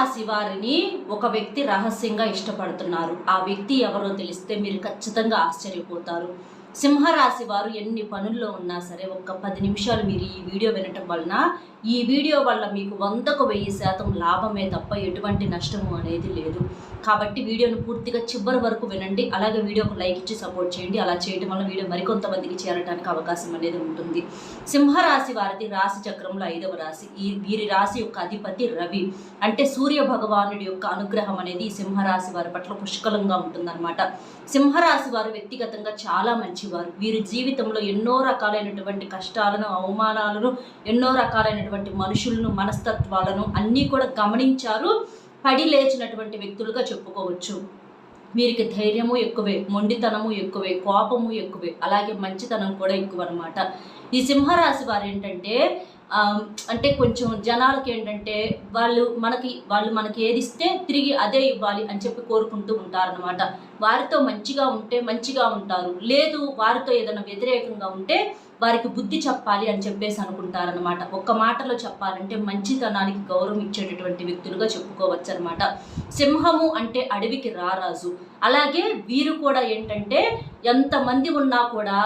సింహరాశి వారిని ఒక వ్యక్తి రహస్యంగా ఇష్టపడుతున్నారు. ఆ వ్యక్తి ఎవరో తెలిస్తే మీరు ఖచ్చితంగా ఆశ్చర్యపోతారు. సింహరాశి వారు ఎన్ని పనుల్లో ఉన్నా సరే ఒక్క పది నిమిషాలు మీరు ఈ వీడియో వినటం వలన ఈ వీడియో వల్ల మీకు వందకు వెయ్యి శాతం లాభమే తప్ప ఎటువంటి నష్టము అనేది లేదు. కాబట్టి వీడియోను పూర్తిగా చివరి వరకు వినండి. అలాగే వీడియోకు లైక్ ఇచ్చి సపోర్ట్ చేయండి. అలా చేయడం వల్ల వీడియో మరికొంతమందికి చేరడానికి అవకాశం అనేది ఉంటుంది. సింహరాశి వారిది రాశి చక్రంలో ఐదవ రాశి. ఈ వీరి రాశి యొక్క అధిపతి రవి. అంటే సూర్య భగవానుడి యొక్క అనుగ్రహం అనేది సింహరాశి వారి పట్ల పుష్కలంగా ఉంటుందన్నమాట. సింహరాశి వారు వ్యక్తిగతంగా చాలా మంచివారు. వీరి జీవితంలో ఎన్నో రకాలైనటువంటి కష్టాలను అవమానాలను ఎన్నో రకాలైనటువంటి మనుషులను మనస్తత్వాలను అన్నీ కూడా గమనించారు. పడి లేచినటువంటి వ్యక్తులుగా చెప్పుకోవచ్చు. వీరికి ధైర్యము ఎక్కువే మొండితనము ఎక్కువే కోపము ఎక్కువే అలాగే మంచితనం కూడా ఎక్కువ అనమాట ఈ సింహరాశి వారు ఏంటంటే అంటే కొంచెం జనాలకి ఏంటంటే వాళ్ళు మనకి వాళ్ళు మనకి ఏది ఇస్తే తిరిగి అదే ఇవ్వాలి అని చెప్పి కోరుకుంటూ ఉంటారనమాట వారితో మంచిగా ఉంటే మంచిగా ఉంటారు. లేదు వారితో ఏదైనా వ్యతిరేకంగా ఉంటే వారికి బుద్ధి చెప్పాలి అని చెప్పేసి అనుకుంటారనమాట ఒక్క మాటలో చెప్పాలంటే మంచితనానికి గౌరవం ఇచ్చేటటువంటి వ్యక్తులుగా చెప్పుకోవచ్చు అనమాట సింహము అంటే అడవికి రారాజు. అలాగే వీరు కూడా ఏంటంటే ఎంతమంది ఉన్నా కూడా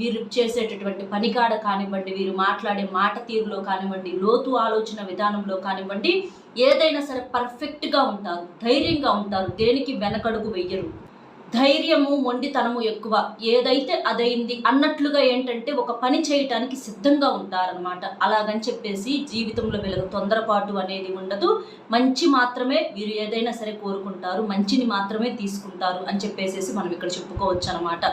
వీరు చేసేటటువంటి పనికాడ కానివ్వండి వీరు మాట్లాడే మాట తీరులో కానివ్వండి లోతు ఆలోచన విధానంలో కానివ్వండి ఏదైనా సరే పర్ఫెక్ట్గా ఉంటారు ధైర్యంగా ఉంటారు దేనికి వెనకడుగు వెయ్యరు. ధైర్యము మొండితనము ఎక్కువ. ఏదైతే అదైంది అన్నట్లుగా ఏంటంటే ఒక పని చేయటానికి సిద్ధంగా ఉంటారనమాట అలాగని చెప్పేసి జీవితంలో వీళ్ళకి తొందరపాటు అనేది ఉండదు. మంచి మాత్రమే వీరు ఏదైనా సరే కోరుకుంటారు మంచిని మాత్రమే తీసుకుంటారు అని చెప్పేసి మనం ఇక్కడ చెప్పుకోవచ్చు అనమాట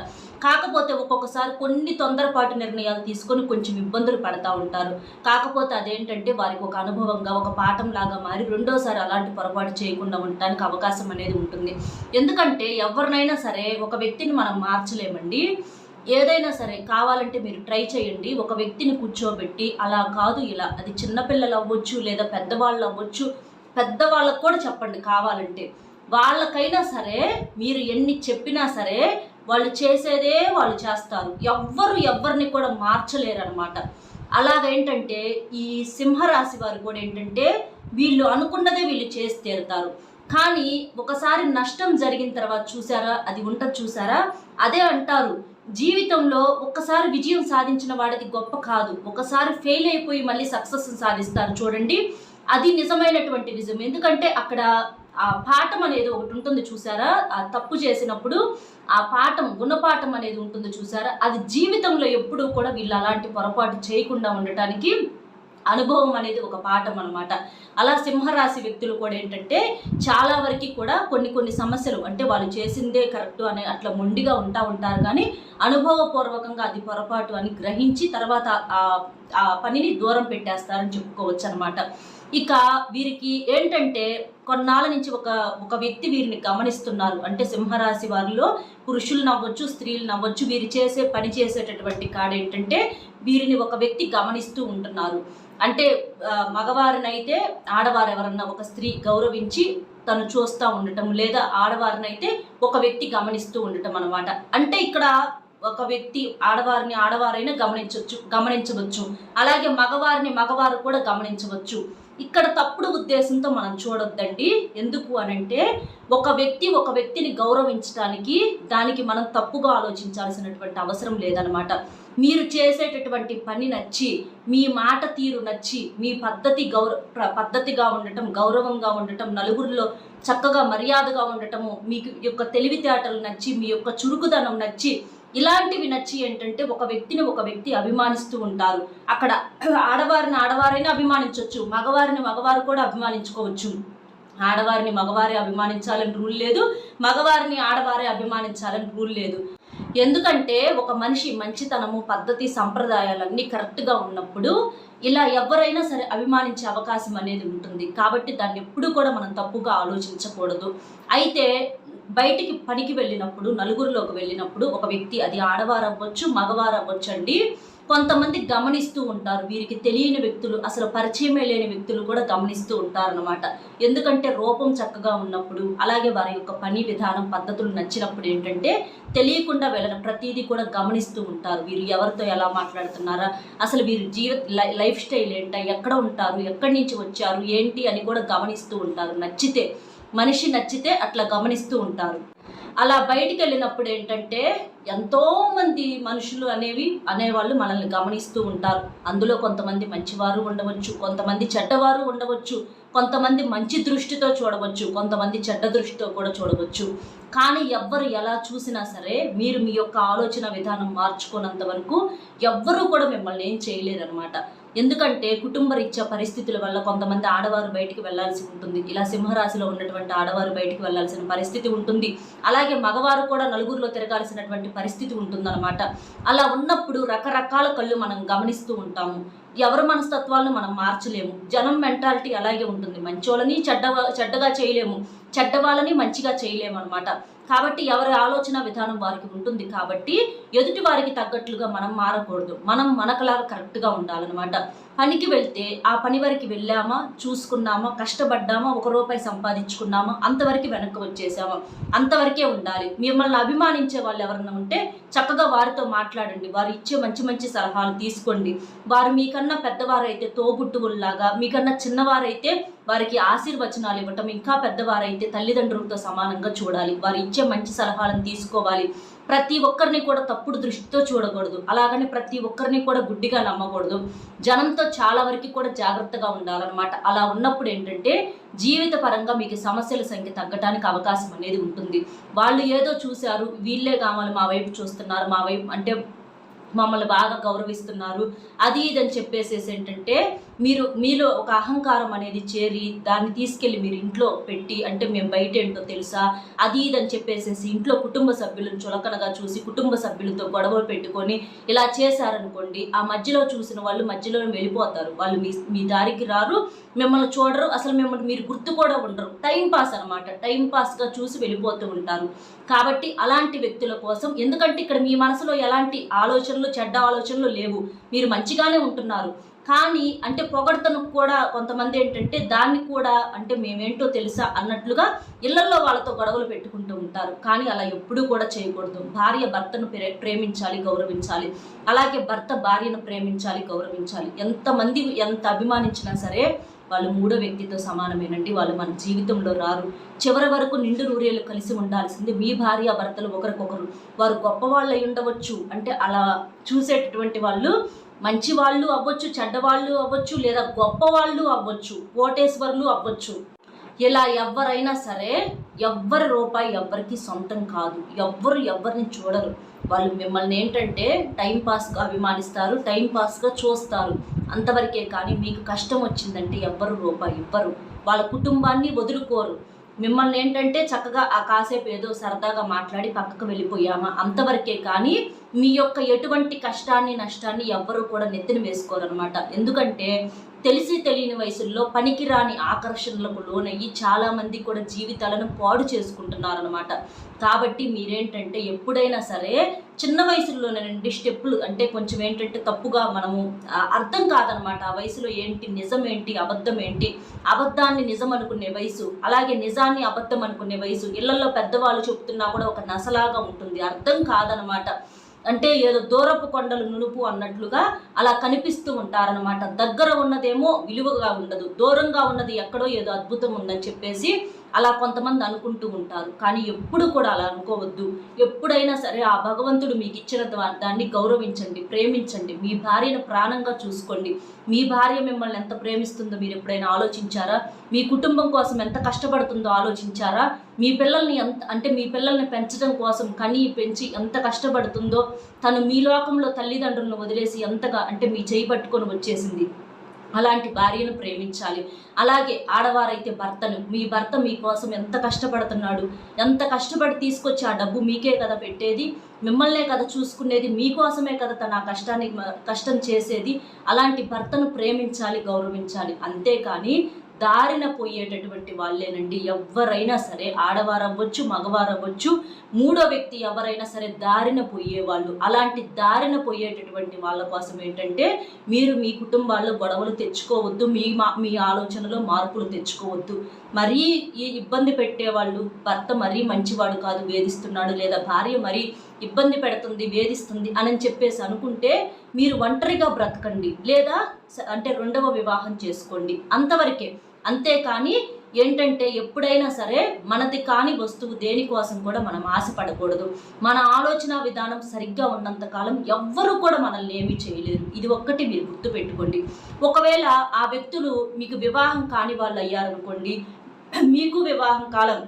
కాకపోతే ఒక్కొక్కసారి కొన్ని తొందరపాటు నిర్ణయాలు తీసుకొని కొంచెం ఇబ్బందులు పడతా ఉంటారు. కాకపోతే అదేంటంటే వారికి ఒక అనుభవంగా ఒక పాఠం లాగా మారి రెండోసారి అలాంటి పొరపాటు చేయకుండా ఉండడానికి అవకాశం అనేది ఉంటుంది. ఎందుకంటే ఎవరినైనా సరే ఒక వ్యక్తిని మనం మార్చలేమండి. ఏదైనా సరే కావాలంటే మీరు ట్రై చేయండి. ఒక వ్యక్తిని కూర్చోబెట్టి అలా కాదు ఇలా అది చిన్నపిల్లలు అవ్వచ్చు లేదా పెద్దవాళ్ళు అవ్వచ్చు పెద్దవాళ్ళకు కూడా చెప్పండి కావాలంటే. వాళ్ళకైనా సరే మీరు ఎన్ని చెప్పినా సరే వాళ్ళు చేసేదే వాళ్ళు చేస్తారు. ఎవ్వరు ఎవరిని కూడా మార్చలేరు అనమాట అలాగేంటంటే ఈ సింహరాశి వారు కూడా ఏంటంటే వీళ్ళు అనుకున్నదే వీళ్ళు చేసి తీరుతారు. కానీ ఒకసారి నష్టం జరిగిన తర్వాత చూసారా? అది ఉంటుంది చూసారా? అదే అంటారు. జీవితంలో ఒక్కసారి విజయం సాధించిన వాడిది గొప్ప కాదు. ఒకసారి ఫెయిల్ అయిపోయి మళ్ళీ సక్సెస్ సాధిస్తారు. చూడండి. అది నిజమైనటువంటి విజయం. ఎందుకంటే అక్కడ ఆ పాఠం అనేది ఒకటి ఉంటుంది చూసారా? ఆ తప్పు చేసినప్పుడు ఆ పాఠం గుణపాఠం అనేది ఉంటుంది చూసారా? అది జీవితంలో ఎప్పుడూ కూడా వీళ్ళు అలాంటి పొరపాటు చేయకుండా ఉండటానికి అనుభవం అనేది ఒక పాఠం అనమాట అలా సింహరాశి వ్యక్తులు కూడా ఏంటంటే చాలా వరకు కూడా కొన్ని కొన్ని సమస్యలు అంటే వాళ్ళు చేసిందే కరెక్ట్ అనే అట్లా మొండిగా ఉంటా ఉంటారు కానీ అనుభవపూర్వకంగా అది పొరపాటు అని గ్రహించి తర్వాత ఆ ఆ పనిని దూరం పెట్టేస్తారని చెప్పుకోవచ్చు అనమాట ఇక వీరికి ఏంటంటే కొన్నాళ్ళ నుంచి ఒక ఒక వ్యక్తి వీరిని గమనిస్తున్నారు. అంటే సింహరాశి వారిలో పురుషులు నవ్వచ్చు స్త్రీలు నవ్వచ్చు వీరు చేసే పని చేసేటటువంటి కాడ ఏంటంటే వీరిని ఒక వ్యక్తి గమనిస్తూ ఉంటున్నారు. అంటే మగవారినైతే ఆడవారు ఎవరన్నా ఒక స్త్రీ గౌరవించి తను చూస్తూ ఉండటం లేదా ఆడవారినైతే ఒక వ్యక్తి గమనిస్తూ ఉండటం అనమాట అంటే ఇక్కడ ఒక వ్యక్తి ఆడవారిని ఆడవారైనా గమనించవచ్చు గమనించవచ్చు. అలాగే మగవారిని మగవారు కూడా గమనించవచ్చు. ఇక్కడ తప్పుడు ఉద్దేశంతో మనం చూడొద్దండి. ఎందుకు అనంటే ఒక వ్యక్తి ఒక వ్యక్తిని గౌరవించడానికి దానికి మనం తప్పుగా ఆలోచించాల్సినటువంటి అవసరం లేదనమాట మీరు చేసేటటువంటి పని నచ్చి మీ మాట తీరు నచ్చి మీ పద్ధతి గౌర ప్ర- పద్ధతిగా ఉండటం గౌరవంగా ఉండటం నలుగురిలో చక్కగా మర్యాదగా ఉండటము మీకు యొక్క తెలివితేటలు నచ్చి మీ యొక్క చురుకుదనం నచ్చి ఇలాంటివి నచ్చి ఏంటంటే ఒక వ్యక్తిని ఒక వ్యక్తి అభిమానిస్తూ ఉంటారు. అక్కడ ఆడవారిని ఆడవారైనా అభిమానించవచ్చు మగవారిని మగవారు కూడా అభిమానించుకోవచ్చు. ఆడవారిని మగవారే అభిమానించాలని రూల్ లేదు మగవారిని ఆడవారే అభిమానించాలని రూల్ లేదు. ఎందుకంటే ఒక మనిషి మంచితనము పద్ధతి సంప్రదాయాలన్నీ కరెక్ట్గా ఉన్నప్పుడు ఇలా ఎవరైనా సరే అభిమానించే అవకాశం అనేది ఉంటుంది. కాబట్టి దాన్ని ఎప్పుడూ కూడా మనం తప్పుగా ఆలోచించకూడదు. అయితే బయటికి పనికి వెళ్ళినప్పుడు నలుగురిలోకి వెళ్ళినప్పుడు ఒక వ్యక్తి అది ఆడవారవ్వచ్చు మగవారవ్వచ్చు అండి. కొంతమంది గమనిస్తూ ఉంటారు. వీరికి తెలియని వ్యక్తులు అసలు పరిచయమే లేని వ్యక్తులు కూడా గమనిస్తూ ఉంటారనమాట ఎందుకంటే రూపం చక్కగా ఉన్నప్పుడు అలాగే వారి యొక్క పని విధానం పద్ధతులు నచ్చినప్పుడు ఏంటంటే తెలియకుండా వెళ్ళిన ప్రతిదీ కూడా గమనిస్తూ ఉంటారు. వీరు ఎవరితో ఎలా మాట్లాడుతున్నారా? అసలు వీరి జీవ లై- లైఫ్ స్టైల్ ఏంట? ఎక్కడ ఉంటారు? ఎక్కడి నుంచి వచ్చారు? ఏంటి అని కూడా గమనిస్తూ ఉంటారు. నచ్చితే మనిషి నచ్చితే అట్లా గమనిస్తూ ఉంటారు. అలా బయటికి వెళ్ళినప్పుడు ఏంటంటే ఎంతోమంది మనుషులు అనేవి అనేవాళ్ళు మనల్ని గమనిస్తూ ఉంటారు. అందులో కొంతమంది మంచివారు ఉండవచ్చు కొంతమంది చెడ్డవారు ఉండవచ్చు కొంతమంది మంచి దృష్టితో చూడవచ్చు కొంతమంది చెడ్డ దృష్టితో కూడా చూడవచ్చు. కానీ ఎవ్వరు ఎలా చూసినా సరే మీరు మీ యొక్క ఆలోచన విధానం మార్చుకున్నంత వరకు ఎవ్వరూ కూడా మిమ్మల్ని ఏం చేయలేరు అనమాట ఎందుకంటే కుటుంబ రీత్యా పరిస్థితుల వల్ల కొంతమంది ఆడవారు బయటికి వెళ్ళాల్సి ఉంటుంది. ఇలా సింహరాశిలో ఉన్నటువంటి ఆడవారు బయటికి వెళ్ళాల్సిన పరిస్థితి ఉంటుంది. అలాగే మగవారు కూడా నలుగురిలో తిరగాల్సినటువంటి పరిస్థితి ఉంటుందన్నమాట. అలా ఉన్నప్పుడు రకరకాల కళ్ళు మనం గమనిస్తూ ఉంటాము. ఎవరి మనస్తత్వాలను మనం మార్చలేము. జనం మెంటాలిటీ అలాగే ఉంటుంది. మంచోళ్ళని చెడ్డ చెడ్డగా చేయలేము. చెడ్డ వాళ్ళని మంచిగా చేయలేము అనమాట కాబట్టి ఎవరి ఆలోచన విధానం వారికి ఉంటుంది. కాబట్టి ఎదుటి వారికి తగ్గట్లుగా మనం మారకూడదు. మనం మనకలాగా కరెక్ట్గా ఉండాలన్నమాట. పనికి వెళ్తే ఆ పని వరకు వెళ్ళామా చూసుకున్నామా కష్టపడ్డామా ఒక రూపాయి సంపాదించుకున్నామా అంతవరకు వెనక్కి వచ్చేసామా? అంతవరకే ఉండాలి. మిమ్మల్ని అభిమానించే వాళ్ళు ఎవరన్నా ఉంటే చక్కగా వారితో మాట్లాడండి. వారు ఇచ్చే మంచి మంచి సలహాలు తీసుకోండి. వారు మీకన్నా పెద్దవారైతే తోబుట్టువుల్లాగా మీకన్నా చిన్నవారైతే వారికి ఆశీర్వచనాలు ఇవ్వటం ఇంకా పెద్దవారైతే తల్లిదండ్రులతో సమానంగా చూడాలి. వారు ఇచ్చే మంచి సలహాలను తీసుకోవాలి. ప్రతి ఒక్కరిని కూడా తప్పుడు దృష్టితో చూడకూడదు. అలాగని ప్రతి ఒక్కరిని కూడా గుడ్డిగా నమ్మకూడదు. జనంతో చాలా వరకు కూడా జాగ్రత్తగా ఉండాలన్నమాట. అలా ఉన్నప్పుడు ఏంటంటే జీవిత పరంగా మీకు సమస్యల సంఖ్య తగ్గడానికి అవకాశం అనేది ఉంటుంది. వాళ్ళు ఏదో చూశారు వీళ్ళే కావాలి మా వైపు చూస్తున్నారు మా వైపు అంటే మమ్మల్ని బాగా గౌరవిస్తున్నారు అది ఇది అని చెప్పేసేసి ఏంటంటే మీరు మీలో ఒక అహంకారం అనేది చేరి దాన్ని తీసుకెళ్ళి మీరు ఇంట్లో పెట్టి అంటే మేము బయట ఏంటో తెలుసా? అది ఇది అని చెప్పేసేసి ఇంట్లో కుటుంబ సభ్యులను చులకనగా చూసి కుటుంబ సభ్యులతో గొడవలు పెట్టుకొని ఇలా చేశారనుకోండి ఆ మధ్యలో చూసిన వాళ్ళు మధ్యలో వెళ్ళిపోతారు. వాళ్ళు మీ మీ దారికి రారు మిమ్మల్ని చూడరు అసలు మిమ్మల్ని మీరు గుర్తు కూడా ఉండరు. టైం పాస్ అనమాట టైం పాస్గా చూసి వెళ్ళిపోతూ ఉంటారు. కాబట్టి అలాంటి వ్యక్తుల కోసం ఎందుకంటే ఇక్కడ మీ మనసులో ఎలాంటి ఆలోచనలు చెడ్డ ఆలోచనలు లేవు. మీరు మంచిగానే ఉంటున్నారు. కానీ అంటే పొగడతను కూడా కొంతమంది ఏంటంటే దాన్ని కూడా అంటే మేమేంటో తెలుసా అన్నట్లుగా ఇళ్ళలో వాళ్ళతో గొడవలు పెట్టుకుంటూ ఉంటారు. కానీ అలా ఎప్పుడూ కూడా చేయకూడదు. భార్య భర్తను ప్రే- ప్రేమించాలి గౌరవించాలి. అలాగే భర్త భార్యను ప్రేమించాలి గౌరవించాలి. ఎంతమంది ఎంత అభిమానించినా సరే వాళ్ళు మూడో వ్యక్తితో సమానమేనండి. వాళ్ళు మన జీవితంలో రారు. చివరి వరకు నిండు నూరేళ్ళు కలిసి ఉండాల్సింది మీ భార్య భర్తలు ఒకరికొకరు. వారు గొప్ప వాళ్ళు అయి ఉండవచ్చు. అంటే అలా చూసేటటువంటి వాళ్ళు మంచి వాళ్ళు అవ్వచ్చు చెడ్డవాళ్ళు అవ్వచ్చు లేదా గొప్ప వాళ్ళు అవ్వచ్చు కోటేశ్వర్లు అవ్వచ్చు. ఇలా ఎవరైనా సరే ఎవ్వరి రూపాయి ఎవ్వరికి సొంతం కాదు. ఎవ్వరు ఎవరిని చూడరు. వాళ్ళు మిమ్మల్ని ఏంటంటే టైంపాస్గా అభిమానిస్తారు టైంపాస్గా చూస్తారు. అంతవరకే కానీ మీకు కష్టం వచ్చిందంటే ఎవ్వరు రూపాయి ఇవ్వరు. వాళ్ళ కుటుంబాన్ని వదులుకోరు. మిమ్మల్ని ఏంటంటే చక్కగా ఆ కాసేపు ఏదో సరదాగా మాట్లాడి పక్కకు వెళ్ళిపోయామా? అంతవరకే కానీ మీ యొక్క ఎటువంటి కష్టాన్ని నష్టాన్ని ఎవ్వరూ కూడా నెత్తిన వేసుకోరనమాట ఎందుకంటే తెలిసి తెలియని వయసుల్లో పనికిరాని ఆకర్షణలకు లోనయ్యి చాలామంది కూడా జీవితాలను పాడు చేసుకుంటున్నారనమాట కాబట్టి మీరేంటంటే ఎప్పుడైనా సరే చిన్న వయసులోనేనండి స్టెప్పులు అంటే కొంచెం ఏంటంటే తప్పుగా మనము అర్థం కాదనమాట ఆ వయసులో ఏంటి నిజం ఏంటి అబద్ధం ఏంటి? అబద్ధాన్ని నిజం అనుకునే వయసు అలాగే నిజాన్ని అబద్ధం అనుకునే వయసు ఇళ్ళలో పెద్దవాళ్ళు చెప్తున్నా కూడా ఒక నసలాగా ఉంటుంది. అర్థం కాదనమాట అంటే ఏదో దూరపు కొండలు నునుపు అన్నట్లుగా అలా కనిపిస్తూ ఉంటారనమాట దగ్గర ఉన్నదేమో విలువగా ఉండదు. దూరంగా ఉన్నది ఎక్కడో ఏదో అద్భుతం ఉందని చెప్పేసి అలా కొంతమంది అనుకుంటూ ఉంటారు. కానీ ఎప్పుడు కూడా అలా అనుకోవద్దు. ఎప్పుడైనా సరే ఆ భగవంతుడు మీకు ఇచ్చిన దాన్ని గౌరవించండి ప్రేమించండి. మీ భార్యను ప్రాణంగా చూసుకోండి. మీ భార్య మిమ్మల్ని ఎంత ప్రేమిస్తుందో మీరు ఎప్పుడైనా ఆలోచించారా? మీ కుటుంబం కోసం ఎంత కష్టపడుతుందో ఆలోచించారా? మీ పిల్లల్ని ఎంత అంటే మీ పిల్లల్ని పెంచడం కోసం కని పెంచి ఎంత కష్టపడుతుందో తను మీ లోకంలో తల్లిదండ్రులను వదిలేసి ఎంతగా అంటే మీ చేయి పట్టుకొని వచ్చేసింది. అలాంటి భార్యను ప్రేమించాలి. అలాగే ఆడవారైతే భర్తను మీ భర్త మీకోసం ఎంత కష్టపడుతున్నాడు ఎంత కష్టపడి తీసుకొచ్చి ఆ డబ్బు మీకే కదా పెట్టేది మిమ్మల్నే కదా చూసుకునేది మీకోసమే కదా తన కష్టాన్ని కష్టం చేసేది. అలాంటి భర్తను ప్రేమించాలి గౌరవించాలి. అంతేకాని దారిన పోయేటటువంటి వాళ్ళేనండి. ఎవరైనా సరే ఆడవారు అవ్వచ్చు మగవారు అవ్వచ్చు మూడో వ్యక్తి ఎవరైనా సరే దారిన పోయేవాళ్ళు. అలాంటి దారిన పోయేటటువంటి వాళ్ళ కోసం ఏంటంటే మీరు మీ కుటుంబాల్లో గొడవలు తెచ్చుకోవద్దు మీ మా మీ ఆలోచనలో మార్పులు తెచ్చుకోవద్దు. మరీ ఈ ఇబ్బంది పెట్టేవాళ్ళు భర్త మరీ మంచివాడు కాదు వేధిస్తున్నాడు లేదా భార్య మరీ ఇబ్బంది పెడుతుంది వేధిస్తుంది అని చెప్పేసి అనుకుంటే మీరు ఒంటరిగా బ్రతకండి. లేదా అంటే రెండవ వివాహం చేసుకోండి. అంతవరకే అంతేకాని ఏంటంటే ఎప్పుడైనా సరే మనది కాని వస్తువు దేనికోసం కూడా మనం ఆశపడకూడదు. మన ఆలోచన విధానం సరిగ్గా ఉన్నంత కాలం ఎవ్వరూ కూడా మనల్ని ఏమీ చేయలేరు. ఇది ఒక్కటి మీరు గుర్తుపెట్టుకోండి. ఒకవేళ ఆ వ్యక్తులు మీకు వివాహం కాని వాళ్ళు అయ్యారనుకోండి మీకు వివాహం కాలం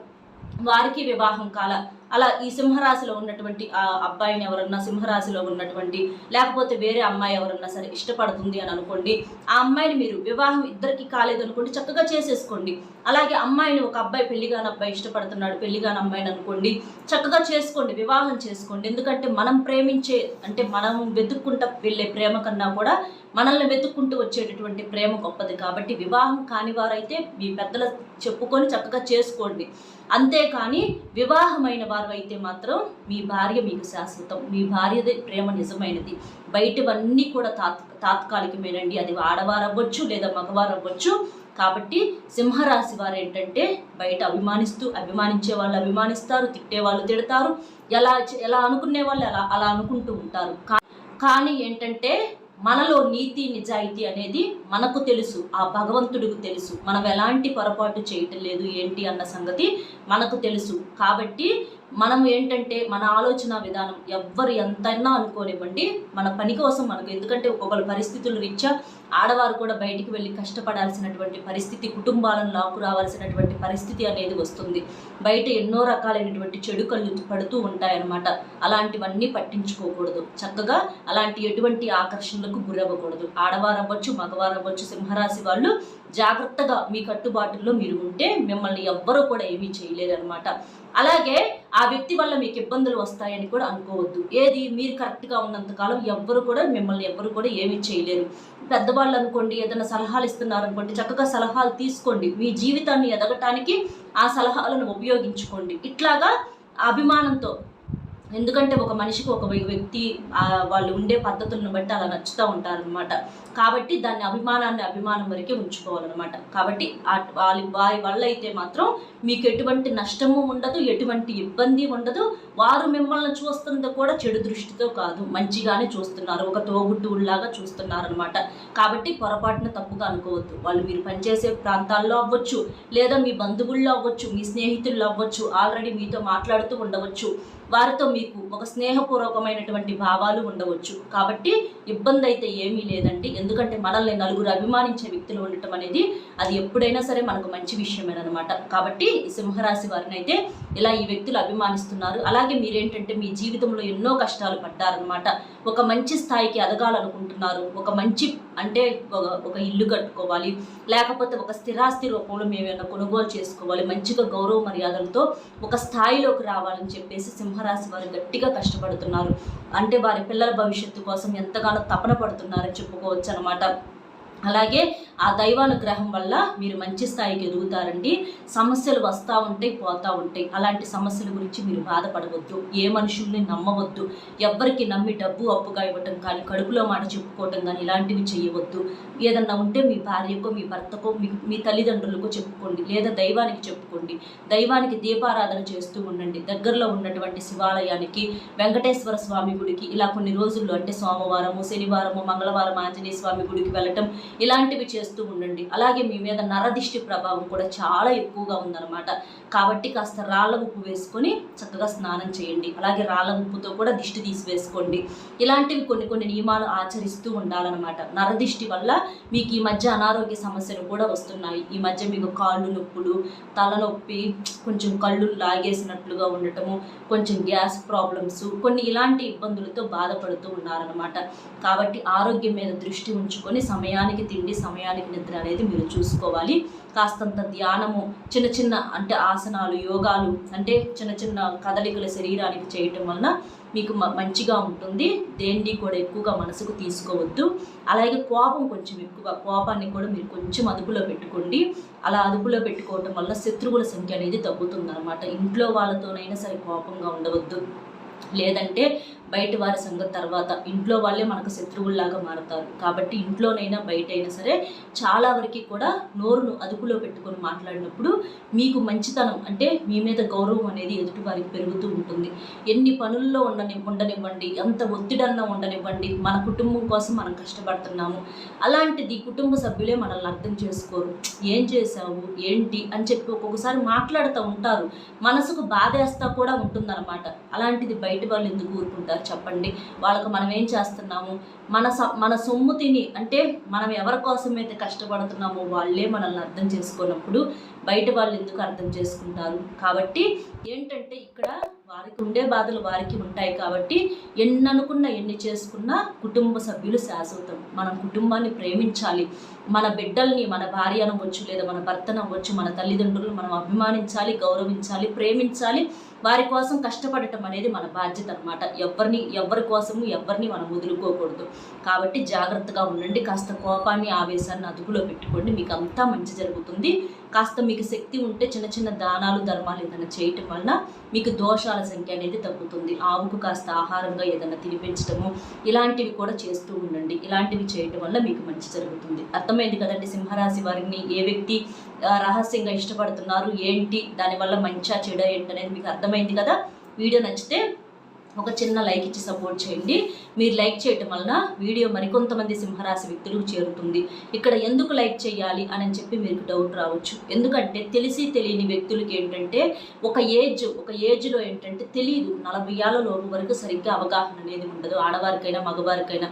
వారికి వివాహం కాల అలా ఈ సింహరాశిలో ఉన్నటువంటి ఆ అబ్బాయిని ఎవరన్నా సింహరాశిలో ఉన్నటువంటి లేకపోతే వేరే అమ్మాయి ఎవరన్నా సరే ఇష్టపడుతుంది అని అనుకోండి ఆ అమ్మాయిని మీరు వివాహం ఇద్దరికి కాలేదు అనుకోండి చక్కగా చేసేసుకోండి. అలాగే అమ్మాయిని ఒక అబ్బాయి పెళ్ళిగాని అబ్బాయి ఇష్టపడుతున్నాడు పెళ్ళిగాని అమ్మాయిని అనుకోండి చక్కగా చేసుకోండి వివాహం చేసుకోండి. ఎందుకంటే మనం ప్రేమించే అంటే మనం వెతుక్కుంటా వెళ్ళే ప్రేమ కన్నా కూడా మనల్ని వెతుక్కుంటూ వచ్చేటటువంటి ప్రేమ గొప్పది. కాబట్టి వివాహం కాని వారైతే మీ పెద్దల చెప్పుకొని చక్కగా చేసుకోండి. అంతేకాని వివాహమైన వారు అయితే మాత్రం మీ భార్య మీకు శాశ్వతం. మీ భార్యది ప్రేమ నిజమైనది. బయటవన్నీ కూడా తాత్ తాత్కాలికమేనండి. అది ఆడవారు అవ్వచ్చు లేదా మగవారు అవ్వచ్చు కాబట్టి సింహరాశి వారు ఏంటంటే బయట అభిమానిస్తూ అభిమానించే వాళ్ళు అభిమానిస్తారు తిట్టే వాళ్ళు తిడతారు ఎలా ఎలా అనుకునే వాళ్ళు అలా అలా అనుకుంటూ ఉంటారు. కానీ ఏంటంటే మనలో నీతి నిజాయితీ అనేది మనకు తెలుసు ఆ భగవంతుడికి తెలుసు. మనం ఎలాంటి పొరపాటు చేయటం లేదు ఏంటి అన్న సంగతి మనకు తెలుసు. కాబట్టి మనం ఏంటంటే మన ఆలోచన విధానం ఎవ్వరు ఎంతైనా అనుకోనివ్వండి మన పని కోసం మనకు. ఎందుకంటే ఒక్కొక్కరు పరిస్థితులు రీత్యా ఆడవారు కూడా బయటికి వెళ్ళి కష్టపడాల్సినటువంటి పరిస్థితి కుటుంబాలను లాకు రావాల్సినటువంటి పరిస్థితి అనేది వస్తుంది. బయట ఎన్నో రకాలైనటువంటి చెడు కళ్ళు పడుతూ ఉంటాయన్నమాట. అలాంటివన్నీ పట్టించుకోకూడదు. చక్కగా అలాంటి ఎటువంటి ఆకర్షణలకు గురవ్వకూడదు. ఆడవారు అవ్వచ్చు మగవారు అవ్వచ్చు సింహరాశి వాళ్ళు జాగ్రత్తగా మీ కట్టుబాటుల్లో మీరు ఉంటే మిమ్మల్ని ఎవ్వరూ కూడా ఏమీ చేయలేరు అనమాట అలాగే ఆ వ్యక్తి వల్ల మీకు ఇబ్బందులు వస్తాయని కూడా అనుకోవద్దు. ఏది మీరు కరెక్ట్గా ఉన్నంత కాలం ఎవ్వరు కూడా మిమ్మల్ని ఎవ్వరు కూడా ఏమీ చేయలేరు. పెద్దవాళ్ళు అనుకోండి ఏదైనా సలహాలు ఇస్తున్నారు అనుకోండి చక్కగా సలహాలు తీసుకోండి. మీ జీవితాన్ని ఎదగటానికి ఆ సలహాలను ఉపయోగించుకోండి. ఇట్లాగా అభిమానంతో ఎందుకంటే ఒక మనిషికి ఒక వ్యక్తి వాళ్ళు ఉండే పద్ధతులను బట్టి అలా నచ్చుతూ ఉంటారనమాట కాబట్టి దాన్ని అభిమానాన్ని అభిమానం వరకే ఉంచుకోవాలన్నమాట. కాబట్టి వాళ్ళ వారి వల్ల అయితే మాత్రం మీకు ఎటువంటి నష్టము ఉండదు ఎటువంటి ఇబ్బంది ఉండదు. వారు మిమ్మల్ని చూస్తున్నది కూడా చెడు దృష్టితో కాదు. మంచిగానే చూస్తున్నారు. ఒక తోబుట్టువుల్లాగా చూస్తున్నారు అనమాట కాబట్టి పొరపాటున తప్పుగా అనుకోవద్దు. వాళ్ళు మీరు పనిచేసే ప్రాంతాల్లో అవ్వచ్చు లేదా మీ బంధువుల్లో అవ్వచ్చు మీ స్నేహితుల్లో అవ్వచ్చు ఆల్రెడీ మీతో మాట్లాడుతూ ఉండవచ్చు. వారితో మీకు ఒక స్నేహపూర్వకమైనటువంటి భావాలు ఉండవచ్చు. కాబట్టి ఇబ్బంది అయితే ఏమీ లేదండి. ఎందుకంటే మనల్ని నలుగురు అభిమానించే వ్యక్తులు ఉండటం అనేది అది ఎప్పుడైనా సరే మనకు మంచి విషయమేనమాట కాబట్టి సింహరాశి వారిని అయితే ఇలా ఈ వ్యక్తులు అభిమానిస్తున్నారు. అలాగే మీరేంటంటే మీ జీవితంలో ఎన్నో కష్టాలు పడ్డారనమాట ఒక మంచి స్థాయికి ఎదగాలనుకుంటున్నారు ఒక మంచి అంటే ఒక- ఇల్లు కట్టుకోవాలి. లేకపోతే ఒక స్థిరాస్తి రూపంలో మేమేమైనా కొనుగోలు చేసుకోవాలి. మంచిగా గౌరవ మర్యాదలతో ఒక స్థాయిలోకి రావాలని చెప్పేసి సింహరాశి వారు గట్టిగా కష్టపడుతున్నారు. అంటే వారి పిల్లల భవిష్యత్తు కోసం ఎంతగానో తపన పడుతున్నారని చెప్పుకోవచ్చు అనమాట అలాగే ఆ దైవానుగ్రహం వల్ల మీరు మంచి స్థాయికి ఎదుగుతారండి. సమస్యలు వస్తూ ఉంటాయి పోతూ ఉంటాయి. అలాంటి సమస్యల గురించి మీరు బాధపడవద్దు. ఏ మనుషుల్ని నమ్మవద్దు. ఎవ్వరికి నమ్మి డబ్బు అప్పుగా ఇవ్వటం కానీ కడుపులో మాట చెప్పుకోవటం కానీ ఇలాంటివి చేయవద్దు ఏదన్నా ఉంటే మీ భార్యకో మీ భర్తకో మీ మీ తల్లిదండ్రులకు చెప్పుకోండి. లేదా దైవానికి చెప్పుకోండి. దైవానికి దీపారాధన చేస్తూ ఉండండి. దగ్గరలో ఉన్నటువంటి శివాలయానికి వెంకటేశ్వర స్వామి గుడికి ఇలా కొన్ని రోజుల్లో అంటే సోమవారము శనివారము మంగళవారం ఆంజనేయ స్వామి గుడికి వెళ్ళటం ఇలాంటివి చేస్తూ ఉండండి. అలాగే మీ మీద నరదిష్టి ప్రభావం కూడా చాలా ఎక్కువగా ఉందన్నమాట. కాబట్టి కాస్త రాళ్ళ ఉప్పు వేసుకొని చక్కగా స్నానం చేయండి. అలాగే రాళ్ళ ఉప్పుతో కూడా దిష్టి తీసివేసుకోండి. ఇలాంటివి కొన్ని కొన్ని నియమాలు ఆచరిస్తూ ఉండాలన్నమాట. నరదిష్టి వల్ల మీకు ఈ మధ్య అనారోగ్య సమస్యలు కూడా వస్తున్నాయి. ఈ మధ్య మీకు కాళ్ళు నొప్పులు తలనొప్పి కొంచెం కళ్ళు లాగేసినట్లుగా ఉండటము కొంచెం గ్యాస్ ప్రాబ్లమ్స్ కొన్ని ఇలాంటి ఇబ్బందులతో బాధపడుతూ ఉన్నారనమాట కాబట్టి ఆరోగ్యం మీద దృష్టి ఉంచుకొని సమయానికి సమయానికి తిండి సమయానికి నిద్ర అనేది మీరు చూసుకోవాలి. కాస్తంత ధ్యానము చిన్న చిన్న అంటే ఆసనాలు యోగాలు అంటే చిన్న చిన్న కదలికల శరీరానికి చేయటం వలన మీకు మంచిగా ఉంటుంది. దేన్ని కూడా ఎక్కువగా మనసుకు తీసుకోవద్దు. అలాగే కోపం కొంచెం ఎక్కువ కోపాన్ని కూడా మీరు కొంచెం అదుపులో పెట్టుకోండి. అలా అదుపులో పెట్టుకోవటం వల్ల శత్రువుల సంఖ్య అనేది తగ్గుతుంది ఇంట్లో వాళ్ళతోనైనా సరే కోపంగా ఉండవద్దు. లేదంటే బయట వారి సంగతి తర్వాత ఇంట్లో వాళ్ళే మనకు శత్రువుల్లాగా మారుతారు. కాబట్టి ఇంట్లోనైనా బయట అయినా సరే చాలా వరకు కూడా నోరును అదుపులో పెట్టుకొని మాట్లాడినప్పుడు మీకు మంచితనం అంటే మీ మీద గౌరవం అనేది ఎదుటి వారికి పెరుగుతూ ఉంటుంది. ఎన్ని పనుల్లో ఉండని ఉండనివ్వండి ఎంత ఒత్తిడన్నా ఉండనివ్వండి మన కుటుంబం కోసం మనం కష్టపడుతున్నాము. అలాంటిది కుటుంబ సభ్యులే మనల్ని అర్థం చేసుకోరు. ఏం చేశావు? ఏంటి? అని చెప్పి ఒక్కొక్కసారి మాట్లాడుతూ ఉంటారు. మనసుకు బాధేస్తా కూడా ఉంటుందన్నమాట. అలాంటిది బయట వాళ్ళు ఎందుకు ఊరుకుంటారు? చెప్పండి. వాళ్ళకు మనం ఏం చేస్తున్నాము? మన స- మన సొమ్ము తిని అంటే మనం ఎవరి కోసం అయితే కష్టపడుతున్నామో వాళ్ళే మనల్ని అర్థం చేసుకున్నప్పుడు బయట వాళ్ళు ఎందుకు అర్థం చేసుకుంటారు? కాబట్టి ఏంటంటే ఇక్కడ వారికి ఉండే బాధలు వారికి ఉంటాయి కాబట్టి ఎన్ని అనుకున్నా ఎన్ని చేసుకున్నా కుటుంబ సభ్యులు శాశ్వతం. మనం కుటుంబాన్ని ప్రేమించాలి. మన బిడ్డల్ని మన భార్య అనవచ్చు లేదా మన భర్త అవ్వచ్చు మన తల్లిదండ్రులను మనం అభిమానించాలి గౌరవించాలి ప్రేమించాలి. వారి కోసం కష్టపడటం అనేది మన బాధ్యత అనమాట ఎవరిని ఎవరి కోసము ఎవరిని మనం వదులుకోకూడదు. కాబట్టి జాగ్రత్తగా ఉండండి. కాస్త కోపాన్ని ఆవేశాన్ని అదుపులో పెట్టుకోండి. మీకు అంతా మంచి జరుగుతుంది. కాస్త మీకు శక్తి ఉంటే చిన్న చిన్న దానాలు ధర్మాలు ఏదైనా చేయటం వలన మీకు దోషాల సంఖ్య అనేది తగ్గుతుంది. ఆవుకు కాస్త ఆహారంగా ఏదైనా తినిపించడము ఇలాంటివి కూడా చేస్తూ ఉండండి. ఇలాంటివి చేయటం వల్ల మీకు మంచి జరుగుతుంది. అర్థమైంది కదండి సింహరాశి వారిని? ఏ వ్యక్తి రహస్యంగా ఇష్టపడుతున్నారు? ఏంటి? దానివల్ల మంచా చెడ ఏంటి అనేది మీకు అర్థమైంది కదా? వీడియో నచ్చితే ఒక చిన్న లైక్ ఇచ్చి సపోర్ట్ చేయండి. మీరు లైక్ చేయటం వలన వీడియో మరికొంతమంది సింహరాశి వ్యక్తులకు చేరుతుంది. ఇక్కడ ఎందుకు లైక్ చేయాలి అని చెప్పి మీకు డౌట్ రావచ్చు. ఎందుకంటే తెలిసి తెలియని వ్యక్తులకి ఏంటంటే ఒక ఏజ్ ఒక ఏజ్లో ఏంటంటే తెలియదు నలభై ఏళ్ళ లోపు వరకు సరిగ్గా అవగాహన అనేది ఉండదు. ఆడవారికైనా మగవారికైనా